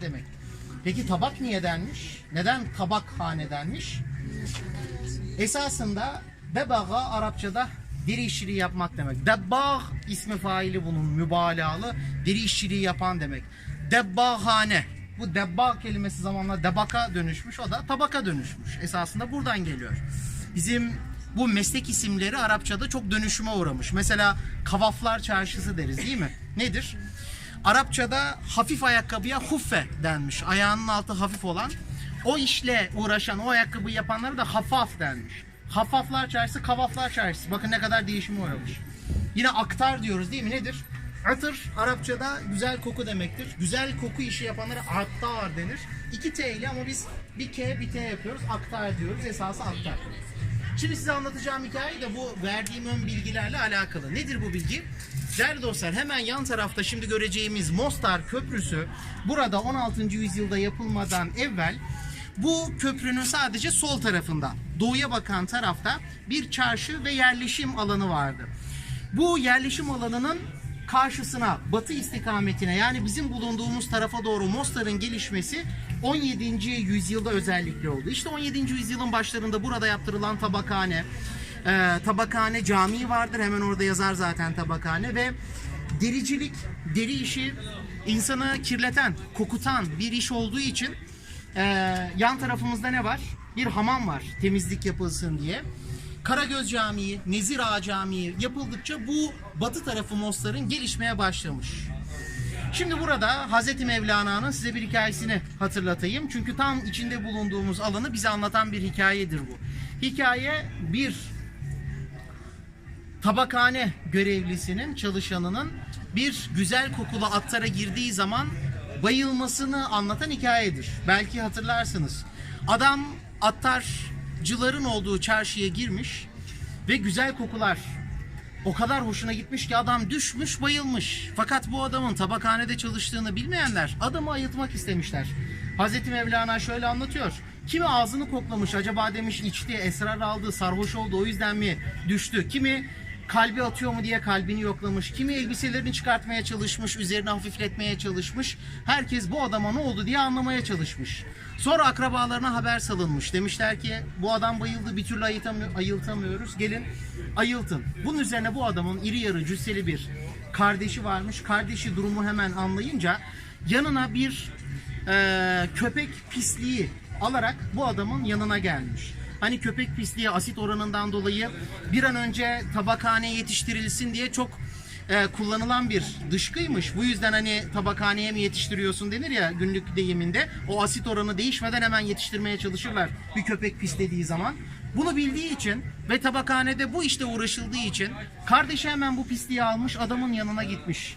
demek. Peki tabak niye denmiş? Neden tabakhane denmiş? Esasında debaga Arapçada deri işçiliği yapmak demek. Debbah ismi faili bunun mübalağalı deri işçiliği yapan demek. Debbahane. Bu debbah kelimesi zamanla debaka dönüşmüş o da tabaka dönüşmüş. Esasında buradan geliyor. Bizim bu meslek isimleri Arapçada çok dönüşüme uğramış. Mesela kavaflar çarşısı deriz değil mi? Nedir? Arapçada hafif ayakkabıya huffe denmiş. Ayağının altı hafif olan. O işle uğraşan, o ayakkabıyı yapanlara da hafaf denmiş. Hafaflar çarşısı, kavaflar çarşısı. Bakın ne kadar değişime uğramış. Yine aktar diyoruz değil mi? Nedir? Atır Arapçada güzel koku demektir. Güzel koku işi yapanlara aktar denir. İki T ile ama biz bir K bir T yapıyoruz. Aktar diyoruz. Esası aktar. Şimdi size anlatacağım hikaye de bu verdiğim ön bilgilerle alakalı. Nedir bu bilgi? Değerli dostlar hemen yan tarafta şimdi göreceğimiz Mostar Köprüsü burada 16. yüzyılda yapılmadan evvel bu köprünün sadece sol tarafında doğuya bakan tarafta bir çarşı ve yerleşim alanı vardı. Bu yerleşim alanının karşısına batı istikametine yani bizim bulunduğumuz tarafa doğru Mostar'ın gelişmesi 17. yüzyılda özellikle oldu. İşte 17. yüzyılın başlarında burada yaptırılan tabakhane, e, tabakhane camii vardır hemen orada yazar zaten tabakhane ve dericilik, deri işi insanı kirleten, kokutan bir iş olduğu için e, yan tarafımızda ne var? Bir hamam var temizlik yapılsın diye. Karagöz Camii, Nezir Ağa Camii yapıldıkça bu batı tarafı Mostar'ın gelişmeye başlamış. Şimdi burada Hazreti Mevlana'nın size bir hikayesini hatırlatayım. Çünkü tam içinde bulunduğumuz alanı bize anlatan bir hikayedir bu. Hikaye bir tabakhane görevlisinin, çalışanının bir güzel kokulu attara girdiği zaman bayılmasını anlatan hikayedir. Belki hatırlarsınız. Adam attarcıların olduğu çarşıya girmiş ve güzel kokular o kadar hoşuna gitmiş ki adam düşmüş bayılmış. Fakat bu adamın tabakhanede çalıştığını bilmeyenler adamı ayıltmak istemişler. Hazreti Mevlana şöyle anlatıyor. Kimi ağzını koklamış acaba demiş içti esrar aldı sarhoş oldu o yüzden mi düştü. Kimi kalbi atıyor mu diye kalbini yoklamış. Kimi elbiselerini çıkartmaya çalışmış, üzerini hafifletmeye çalışmış. Herkes bu adama ne oldu diye anlamaya çalışmış. Sonra akrabalarına haber salınmış. Demişler ki bu adam bayıldı bir türlü ayıltamıyor, ayıltamıyoruz. Gelin ayıltın. Bunun üzerine bu adamın iri yarı cüsseli bir kardeşi varmış. Kardeşi durumu hemen anlayınca yanına bir e, köpek pisliği alarak bu adamın yanına gelmiş. Hani köpek pisliği asit oranından dolayı bir an önce tabakhaneye yetiştirilsin diye çok e, kullanılan bir dışkıymış. Bu yüzden hani tabakhaneye mi yetiştiriyorsun denir ya günlük deyiminde. O asit oranı değişmeden hemen yetiştirmeye çalışırlar bir köpek pislediği zaman. Bunu bildiği için ve tabakhanede bu işte uğraşıldığı için kardeşi hemen bu pisliği almış adamın yanına gitmiş.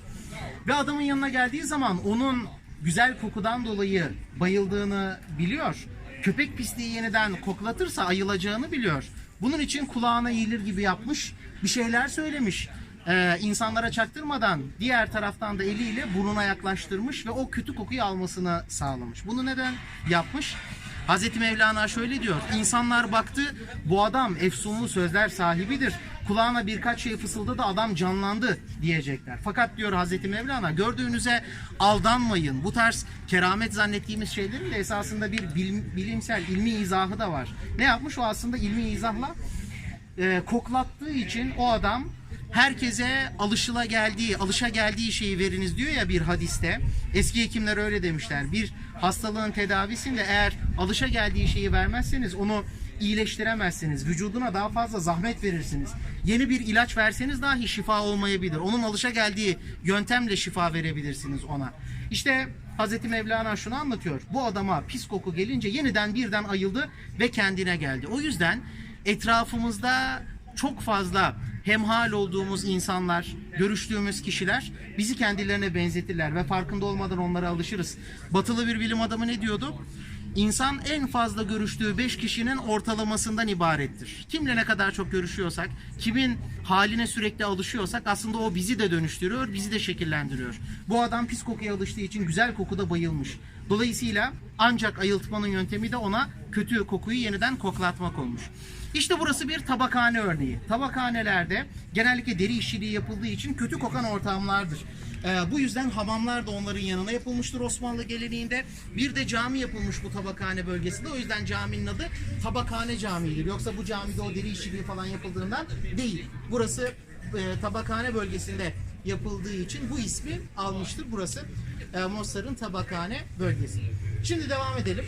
Ve adamın yanına geldiği zaman onun güzel kokudan dolayı bayıldığını biliyor. Köpek pisliği yeniden koklatırsa ayılacağını biliyor. Bunun için kulağına eğilir gibi yapmış, bir şeyler söylemiş. Ee, insanlara çaktırmadan diğer taraftan da eliyle burnuna yaklaştırmış ve o kötü kokuyu almasını sağlamış. Bunu neden yapmış? Hazreti Mevlana şöyle diyor. İnsanlar baktı bu adam efsunlu sözler sahibidir. Kulağına birkaç şey fısıldadı adam canlandı diyecekler. Fakat diyor Hazreti Mevlana gördüğünüze aldanmayın. Bu tarz keramet zannettiğimiz şeylerin de esasında bir bilim- bilimsel ilmi izahı da var. Ne yapmış o aslında ilmi izahla e, koklattığı için o adam herkese alışıla geldiği, alışa geldiği şeyi veriniz diyor ya bir hadiste. Eski hekimler öyle demişler. Bir hastalığın tedavisinde eğer alışa geldiği şeyi vermezseniz onu iyileştiremezsiniz. Vücuduna daha fazla zahmet verirsiniz. Yeni bir ilaç verseniz dahi şifa olmayabilir. Onun alışa geldiği yöntemle şifa verebilirsiniz ona. İşte Hazreti Mevlana şunu anlatıyor. Bu adama pis koku gelince yeniden birden ayıldı ve kendine geldi. O yüzden etrafımızda çok fazla hemhal olduğumuz insanlar, görüştüğümüz kişiler bizi kendilerine benzetirler ve farkında olmadan onlara alışırız. Batılı bir bilim adamı ne diyordu? İnsan en fazla görüştüğü 5 kişinin ortalamasından ibarettir. Kimle ne kadar çok görüşüyorsak, kimin haline sürekli alışıyorsak aslında o bizi de dönüştürüyor, bizi de şekillendiriyor. Bu adam pis kokuya alıştığı için güzel kokuda bayılmış. Dolayısıyla ancak ayıltmanın yöntemi de ona kötü kokuyu yeniden koklatmak olmuş. İşte burası bir tabakhane örneği. Tabakhanelerde genellikle deri işçiliği yapıldığı için kötü kokan ortamlardır. Ee, bu yüzden hamamlar da onların yanına yapılmıştır Osmanlı geleneğinde. Bir de cami yapılmış bu tabakhane bölgesinde. O yüzden caminin adı Tabakhane Camii'dir. Yoksa bu camide o deri işçiliği falan yapıldığından değil. Burası e, tabakhane bölgesinde yapıldığı için bu ismi almıştır. Burası e, Mostar'ın tabakhane bölgesi. Şimdi devam edelim.